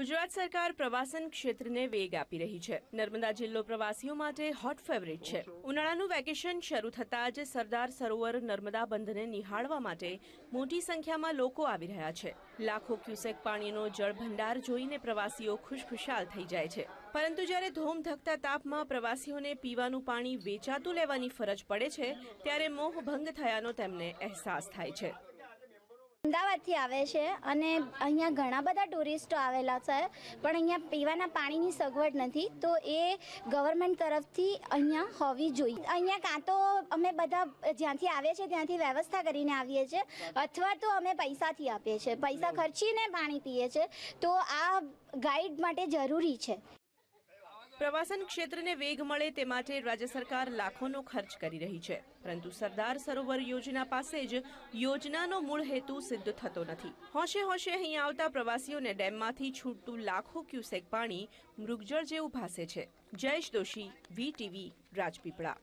ગુજરાત સરકાર પ્રવાસન ક્ષેત્રને વેગ આપી રહી છે. નર્મદા જિલ્લો પ્રવાસીઓ માટે હોટ ફેવરિટ છે. ઉનાળાનું વેકેશન શરૂ થતાં જ સરદાર સરોવર નર્મદા બંધને નિહાળવા માટે મોટી સંખ્યામાં લોકો આવી રહ્યા છે. લાખો ક્યુસેક પાણીનો જળભંડાર જોઈને પ્રવાસીઓ ખુશખુશાલ થઈ જાય છે. પરંતુ જ્યારે ધોમ ધકતા તાપમાં પ્રવાસીઓને પીવાનું પાણી વેચાતું લેવાની ફરજ પડે છે, ત્યારે મોહ ભંગ થયાનો તેમને અહેસાસ થાય છે. અમદાવાદથી આવે છે અને અહીંયા ઘણા બધા ટુરિસ્ટો આવેલા છે, પણ અહીંયા પીવાના પાણીની સગવડ નથી, તો એ ગવર્મેન્ટ તરફથી અહીંયા હોવી જોઈએ. અહીંયા કાં તો અમે બધા જ્યાંથી આવીએ છીએ ત્યાંથી વ્યવસ્થા કરીને આવીએ છીએ, અથવા તો અમે પૈસાથી આપીએ છીએ. પૈસા ખર્ચીને પાણી પીએ છીએ, તો આ ગાઈડ માટે જરૂરી છે. પ્રવાસન ક્ષેત્રને વેગ મળે તે માટે રાજ્ય સરકાર લાખોનો ખર્ચ કરી રહી છે. પરંતુ સરદાર સરોવર યોજના પાસે જ યોજનાનો મૂળ હેતુ સિદ્ધ થતો નથી. હોશે હોશે અહીં આવતા પ્રવાસીઓને ડેમમાંથી છૂટતું લાખો ક્યુસેક પાણી મૃગજળ જેવું ભાસે છે. Jayesh Doshi V T V Rajpipla.